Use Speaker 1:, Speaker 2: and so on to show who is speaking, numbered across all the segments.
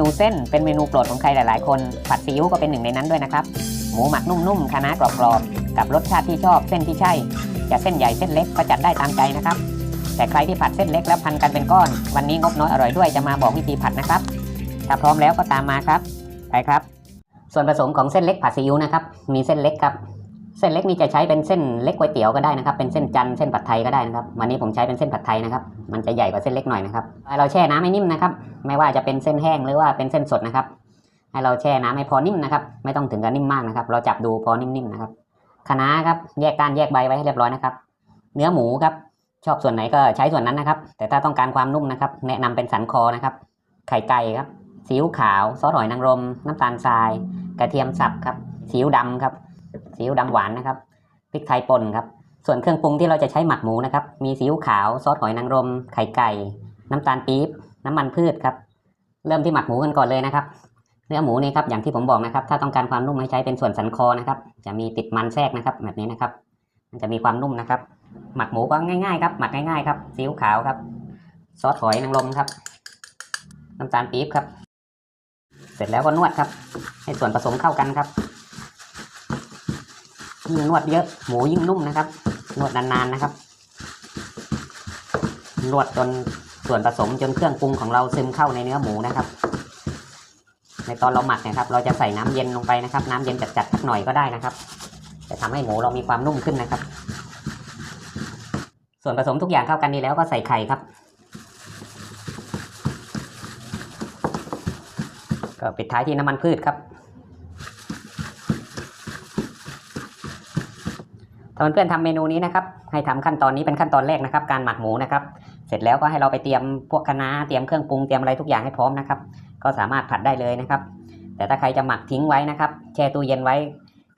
Speaker 1: นูเส้นเป็นเมนูโปรดของใครหลาย ๆ คน ผัดซีอิ๊วก็เป็นหนึ่งในนั้นด้วยนะครับ หมูหมักนุ่มๆ คะน้ากรอบๆ กับรสชาติที่ชอบเส้นที่ใช่ จะเส้นใหญ่เส้นเล็กก็จัดได้ตามใจนะครับ แต่ใครที่ผัดเส้นเล็กแล้วพันกันเป็นก้อน วันนี้งบน้อยอร่อยด้วยจะมาบอกวิธีผัดนะครับ ถ้าพร้อมแล้วก็ตามมาครับ ไปครับ ส่วนผสมของเส้นเล็กผัดซีอิ๊วนะครับ มีเส้นเล็กครับ เส้นเล็กนี่จะใช้เป็นเส้นเล็กก๋วยเตี๋ยวก็ได้นะครับ เป็นเส้นจันเส้นผัดไทยก็ได้นะครับ วันนี้ผมใช้เป็นเส้นผัดไทยนะครับ มันจะใหญ่กว่าเส้นเล็กหน่อยนะครับ เราแช่น้ำให้นิ่มนะครับ ไม่ว่าจะเป็นเส้นแห้งหรือว่าเป็นเส้นสดนะครับ ให้เราแช่น้ำให้พอนิ่มนะครับ ไม่ต้องถึงกับนิ่มมากนะครับ เราจับดูพอนิ่มๆนะครับคะน้าครับ แยกก้านแยกใบไว้ให้เรียบร้อยนะครับ เนื้อหมูครับ ชอบส่วนไหนก็ใช้ส่วนนั้นนะครับ แต่ถ้าต้องการความนุ่มนะครับ แนะนำเป็นสันคอนะครับ ไข่ไก่ครับ ซีอิ๊วขาว ซอสหอยนางรม น้ำตาลทราย กระเทียมสับครับ ซีอิ๊วดำครับ ซีอิ๊วดำหวานนะครับพริกไทยป่นครับส่วนเครื่องปรุงที่เราจะใช้หมักหมูนะครับ มีซีอิ๊วขาวซอสหอยนางรม ไข่ไก่ น้ำตาลปี๊บน้ำมันพืชครับ เริ่มที่หมักหมูกันก่อนเลยนะครับ เนื้อหมูนี่ครับอย่างที่ผมบอกนะครับ ถ้าต้องการความนุ่มให้ใช้เป็นส่วนสันคอนะครับ จะมีติดมันแทรกนะครับ แบบนี้นะครับ มันจะมีความนุ่มนะครับ หมักหมูก็ง่ายๆครับหมักง่ายๆครับซีอิ๊วขาวครับ ซอสหอยนางรมครับ น้ำตาลปี๊บครับ เสร็จแล้วก็นวดครับ ให้ส่วนผสมเข้ากันครับ ยิ่งนวดเยอะหมูยิ่งนุ่มนะครับ นวดนานๆนะครับ นวดจนส่วนผสมจนเครื่องปรุงของเราซึมเข้าในเนื้อหมูนะครับ ในตอนเราหมักนะครับ เราจะใส่น้ำเย็นลงไปนะครับ น้ำเย็นจัดๆสักหน่อยก็ได้นะครับ จะทำให้หมูเรามีความนุ่มขึ้นนะครับ ส่วนผสมทุกอย่างเข้ากันดีแล้วก็ใส่ไข่ครับก็ปิดท้ายที่น้ำมันพืชครับ ถ้าเพื่อนๆทำเมนูนี้นะครับ ให้ทำขั้นตอนนี้เป็นขั้นตอนแรกนะครับ การหมักหมูนะครับ เสร็จแล้วก็ให้เราไปเตรียมพวกคะน้าเตรียมเครื่องปรุงเตรียมอะไรทุกอย่างให้พร้อมนะครับ ก็สามารถผัดได้เลยนะครับ แต่ถ้าใครจะหมักทิ้งไว้นะครับแช่ตู้เย็นไว้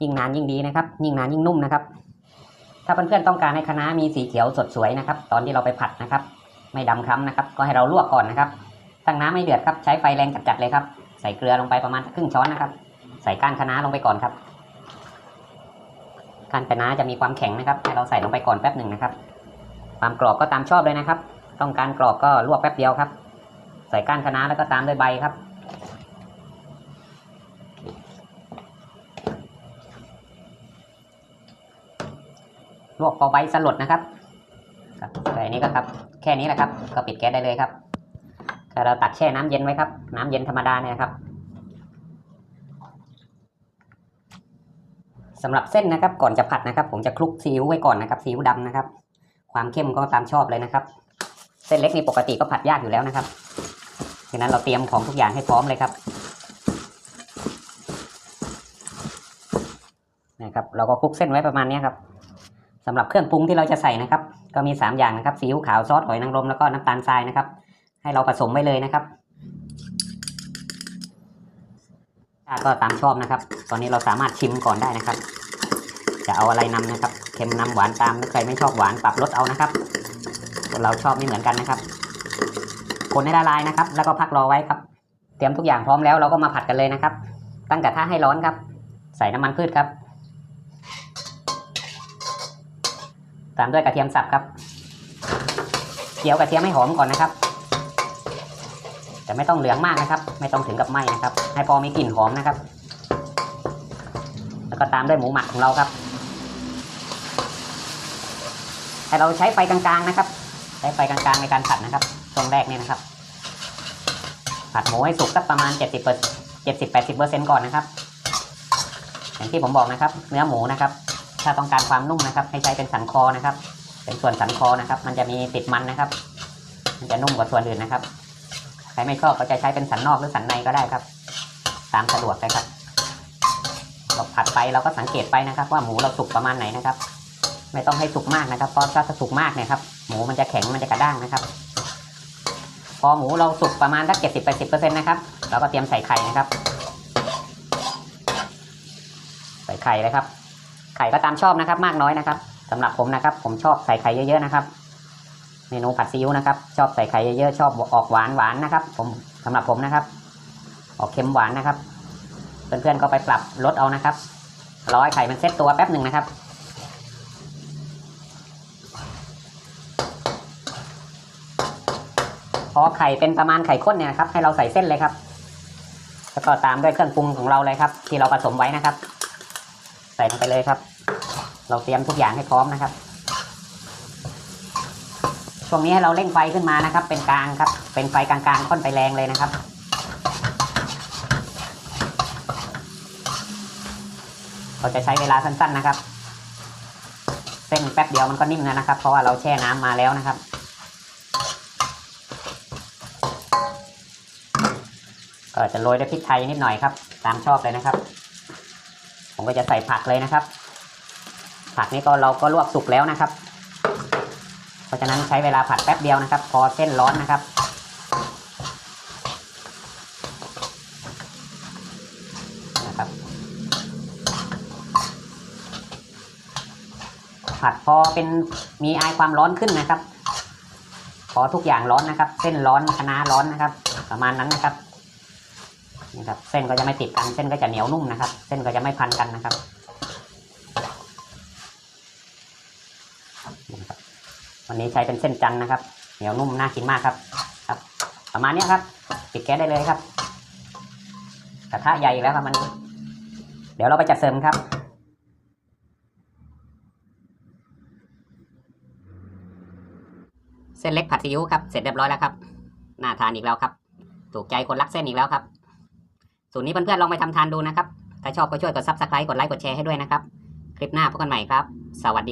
Speaker 1: ยิ่งนานยิ่งดีนะครับ ยิ่งนานยิ่งนุ่มนะครับ ถ้าเพื่อนๆต้องการให้คะน้ามีสีเขียวสดสวยนะครับ ตอนที่เราไปผัดนะครับ ไม่ดำคล้ำนะครับ ก็ให้เราลวกก่อนนะครับ ตั้งน้ำไม่เดือดครับ ใช้ไฟแรงจัดๆเลยครับ ใส่เกลือลงไปประมาณครึ่งช้อนนะครับ ใส่ก้านคะน้าลงไปก่อนครับ ก้านคะน้าจะมีความแข็งนะครับ ให้เราใส่ลงไปก่อนแป๊บหนึ่งนะครับ ความกรอบก็ตามชอบเลยนะครับ ต้องการกรอบก็ลวกแป๊บเดียวครับ ใส่ก้านคะน้าแล้วก็ตามด้วยใบครับ ลวกพอใบสลดนะครับครับแต่นี้ก็ครับ แค่นี้แหละครับ ก็ปิดแก๊สได้เลยครับเราตักแช่น้ำเย็นไว้ครับ น้ำเย็นธรรมดาเนี่ยครับ สำหรับเส้นนะครับก่อนจะผัดนะครับ ผมจะคลุกซีอิ๊วไว้ก่อนนะครับซีอิ๊วดำนะครับ ความเข้มก็ตามชอบเลยนะครับ เส้นเล็กนี่ปกติก็ผัดยากอยู่แล้วนะครับดังนั้นเราเตรียมของทุกอย่างให้พร้อมเลยครับนะครับ เราก็คลุกเส้นไว้ประมาณนี้ครับสำหรับเครื่องปรุงที่เราจะใส่นะครับ ก็มี 3 อย่างนะครับซีอิ๊วขาวซอสหอยนางรมแล้วก็น้ำตาลทรายนะครับ ให้เราผสมไว้เลยนะครับ ก็ตามชอบนะครับ ตอนนี้เราสามารถชิมก่อนได้นะครับ จะเอาอะไรนำนะครับ เค็มนำหวานตามถ้าใครไม่ชอบหวานปรับลดเอานะครับคนเราชอบไม่เหมือนกันนะครับ คนให้ละลายนะครับ แล้วก็พักรอไว้ครับ เตรียมทุกอย่างพร้อมแล้วเราก็มาผัดกันเลยนะครับ ตั้งกระทะให้ร้อนครับ ใส่น้ำมันพืชครับ ตามด้วยกระเทียมสับครับเจียวกระเทียมให้หอมก่อนนะครับ แต่ไม่ต้องเหลืองมากนะครับ ไม่ต้องถึงกับไหมนะครับ ให้พอมีกลิ่นหอมนะครับ แล้วก็ตามด้วยหมูหมักของเราครับให้เราใช้ไฟกลางๆนะครับ ใช้ไฟกลางๆในการผัดนะครับช่วงแรกเนี่ยนะครับ ผัดหมูให้สุกสักประมาณ 70เปอร์70 80เปอร์เซ็นต์ก่อนนะครับ อย่างที่ผมบอกนะครับ เนื้อหมูนะครับ ถ้าต้องการความนุ่มนะครับ ให้ใช้เป็นสันคอนะครับ เป็นส่วนสันคอนะครับ มันจะมีติดมันนะครับ มันจะนุ่มกว่าส่วนอื่นนะครับ ใครไม่ชอบก็จะใช้เป็นสันนอกหรือสันในก็ได้ครับ ตามสะดวกเลยครับเราผัดไปเราก็สังเกตไปนะครับ ว่าหมูเราสุกประมาณไหนนะครับ ไม่ต้องให้สุกมากนะครับเพราะถ้าสุกมากเนี่ยครับหมูมันจะแข็งมันจะกระด้างนะครับ พอหมูเราสุกประมาณสักเจ็ดสิบแปดสิบเปอร์เซ็นต์นะครับเราก็เตรียมใส่ไข่นะครับ ใส่ไข่เลยครับ ไข่ก็ตามชอบนะครับ มากน้อยนะครับสำหรับผมนะครับ ผมชอบใส่ไข่เยอะๆนะครับ เมนูผัดซีอิ๊วนะครับ ชอบใส่ไข่เยอะๆชอบออกหวานหวานนะครับ ผมสำหรับผมนะครับ ออกเค็มหวานนะครับ เพื่อนๆก็ไปปรับลดเอานะครับรอให้ไข่มันเซ็ตตัวแป๊บหนึ่งนะครับ พอไข่เป็นประมาณไข่ข้นเนี่ยครับ ให้เราใส่เส้นเลยครับ แล้วก็ตามด้วยเครื่องปรุงของเราเลยครับ ที่เราผสมไว้นะครับ ใส่ลงไปเลยครับ เราเตรียมทุกอย่างให้พร้อมนะครับ ช่วงนี้ให้เราเร่งไฟขึ้นมานะครับ เป็นกลางครับ เป็นไฟกลางๆค่อนไปแรงเลยนะครับเราจะใช้เวลาสั้นๆนะครับ เส้นแป๊บเดียวมันก็นิ่มแล้วนะครับ เพราะว่าเราแช่น้ำมาแล้วนะครับ ก็จะโรยด้วยพริกไทยนิดหน่อยครับ ตามชอบเลยนะครับ ผมก็จะใส่ผักเลยนะครับ ผักนี้ก็เราก็ลวกสุกแล้วนะครับ ราะฉะนั้นใช้เวลาผัดแป๊บเดียวนะครับ พอเส้นร้อนนะครับ นะครับ ผัดพอเป็นมีไอายความร้อนขึ้นนะครับ พอทุกอย่างร้อนนะครับ เส้นร้อนคะน้าร้อนนะครับ ประมาณนั้นนะครับนี่ครับ เส้นก็จะไม่ติดกัน เส้นก็จะเหนียวนุ่มนะครับ เส้นก็จะไม่พันกันนะครับนี่นะครับ วันนี้ใช้เป็นเส้นจันนะครับ เหนียวนุ่มน่ากินมากครับ ครับ ประมาณนี้ครับ ปิดแก๊สได้เลยครับ กระทะใหญ่อีกแล้วครับมัน เดี๋ยวเราไปจัดเสริมครับเส้นเล็กผัดซีอิ๊วครับ เสร็จเรียบร้อยแล้วครับ น่าทานอีกแล้วครับ ถูกใจคนรักเส้นอีกแล้วครับ สูตรนี้เพื่อนๆลองไปทำทานดูนะครับ ถ้าชอบก็ช่วยกดซับสไครต์กดไลค์ กดแชร์ให้ด้วยนะครับ คลิปหน้าพบกันใหม่ครับ สวัสดี